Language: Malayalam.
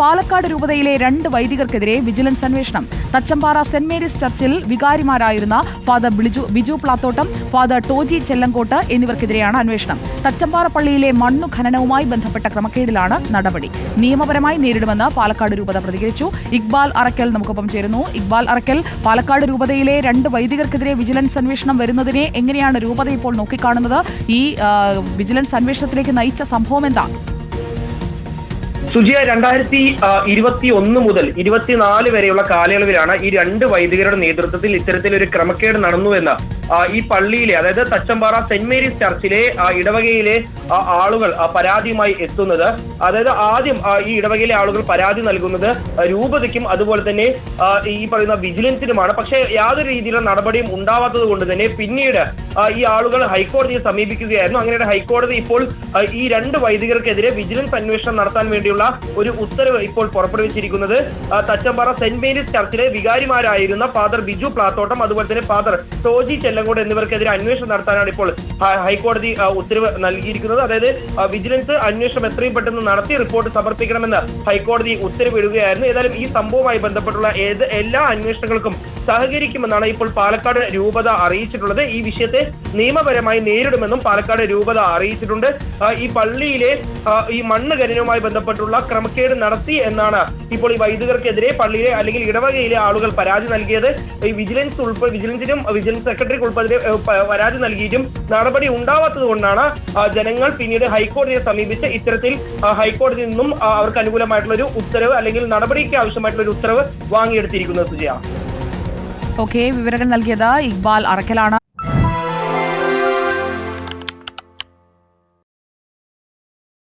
പാലക്കാട് രൂപതയിലെ രണ്ട് വൈദികർക്കെതിരെ വിജിലൻസ് അന്വേഷണം. തച്ചമ്പാറ സെന്റ് മേരീസ് ചർച്ചിൽ വികാരിമാരായിരുന്ന ഫാദർ ബിജു ബിജു പ്ലാത്തോട്ടം ഫാദർ ടോജി ചെല്ലങ്കോട്ട് എന്നിവർക്കെതിരെയാണ് അന്വേഷണം. തച്ചമ്പാറ പള്ളിയിലെ മണ്ണു ഖനനവുമായി ബന്ധപ്പെട്ട ക്രമക്കേടിലാണ് നടപടി. നിയമപരമായി നേരിടുമെന്ന് പാലക്കാട് രൂപത പ്രതികരിച്ചു. ഇക്ബാൽ അറക്കൽ നമുക്കൊപ്പം ചേരുന്നു. ഇക്ബാൽ അറക്കൽ പാലക്കാട് രൂപതയിലെ രണ്ട് വൈദികർക്കെതിരെ വിജിലൻസ് അന്വേഷണം വരുന്നതിനെ എങ്ങനെയാണ് രൂപത ഇപ്പോൾ നോക്കിക്കാണുന്നത്? ഈ വിജിലൻസ് അന്വേഷണത്തിലേക്ക് നയിച്ച സംഭവം എന്താണ്? സുജിയ രണ്ടായിരത്തി ഇരുപത്തി ഒന്ന് മുതൽ ഇരുപത്തിനാല് വരെയുള്ള കാലയളവിലാണ് ഈ രണ്ട് വൈദികരുടെ നേതൃത്വത്തിൽ ഇത്തരത്തിലൊരു ക്രമക്കേട് നടന്നുവെന്ന് ഈ പള്ളിയിലെ അതായത് തച്ചമ്പാറ സെന്റ് മേരീസ് ചർച്ചിലെ ഇടവകയിലെ ആളുകൾ പരാതിയുമായി എത്തുന്നത്. അതായത് ആദ്യം ഈ ഇടവകയിലെ ആളുകൾ പരാതി നൽകുന്നത് രൂപതയ്ക്കും അതുപോലെ തന്നെ ഈ പറയുന്ന വിജിലൻസിനുമാണ്. പക്ഷേ യാതൊരു രീതിയിലുള്ള നടപടിയും ഉണ്ടാവാത്തത് കൊണ്ട് തന്നെ പിന്നീട് ഈ ആളുകൾ ഹൈക്കോടതിയെ സമീപിക്കുകയായിരുന്നു. അങ്ങനെ ഹൈക്കോടതി ഇപ്പോൾ ഈ രണ്ട് വൈദികർക്കെതിരെ വിജിലൻസ് അന്വേഷണം നടത്താൻ വേണ്ടിയുള്ള ഒരു ഉത്തരവ് ഇപ്പോൾ പുറപ്പെടുവിച്ചിരിക്കുന്നത്. തച്ചമ്പാറ സെന്റ് മേരീസ് ചർച്ചിലെ വികാരിമാരായിരുന്ന ഫാദർ ബിജു പ്ലാത്തോട്ടം അതുപോലെ തന്നെ ഫാദർ ടോജി ചെല്ലങ്കോട് എന്നിവർക്കെതിരെ അന്വേഷണം നടത്താനാണ് ഇപ്പോൾ ഹൈക്കോടതി ഉത്തരവ് നൽകിയിരിക്കുന്നത്. അതായത് വിജിലൻസ് അന്വേഷണം എത്രയും പെട്ടെന്ന് നടത്തി റിപ്പോർട്ട് സമർപ്പിക്കണമെന്ന് ഹൈക്കോടതി ഉത്തരവിടുകയായിരുന്നു. ഏതായാലും ഈ സംഭവവുമായി ബന്ധപ്പെട്ടുള്ള ഏത് എല്ലാ അന്വേഷണങ്ങൾക്കും സഹകരിക്കുമെന്നാണ് ഇപ്പോൾ പാലക്കാട് രൂപത അറിയിച്ചിട്ടുള്ളത്. ഈ വിഷയത്തെ നിയമപരമായി നേരിടുമെന്നും പാലക്കാട് രൂപത അറിയിച്ചിട്ടുണ്ട്. ഈ പള്ളിയിലെ ഈ മണ്ണ് ഖനനവുമായി ബന്ധപ്പെട്ടുള്ള ക്രമക്കേട് നടത്തി എന്നാണ് ഇപ്പോൾ ഈ വൈദികർക്കെതിരെ പള്ളിയിലെ അല്ലെങ്കിൽ ഇടവകയിലെ ആളുകൾ പരാതി നൽകിയത്. ഈ വിജിലൻസ് ഉൾപ്പെടെ വിജിലൻസിനും വിജിലൻസ് സെക്രട്ടറിക്ക് ഉൾപ്പെടെ പരാതി നൽകിയിട്ടും നടപടി ഉണ്ടാവാത്തത് കൊണ്ടാണ് ജനങ്ങൾ പിന്നീട് ഹൈക്കോടതിയെ സമീപിച്ച് ഇത്തരത്തിൽ ഹൈക്കോടതി ഹൈക്കോടതിയിൽ നിന്നും അവർക്ക് അനുകൂലമായിട്ടുള്ള ഒരു ഉത്തരവ് അല്ലെങ്കിൽ നടപടിക്ക് ആവശ്യമായിട്ടുള്ള ഒരു ഉത്തരവ് വാങ്ങിയെടുത്തിരിക്കുന്നത് സുജയ. ഓക്കെ വിവരങ്ങൾ നൽകിയത് ഇക്ബാൽ അറക്കലാണ്.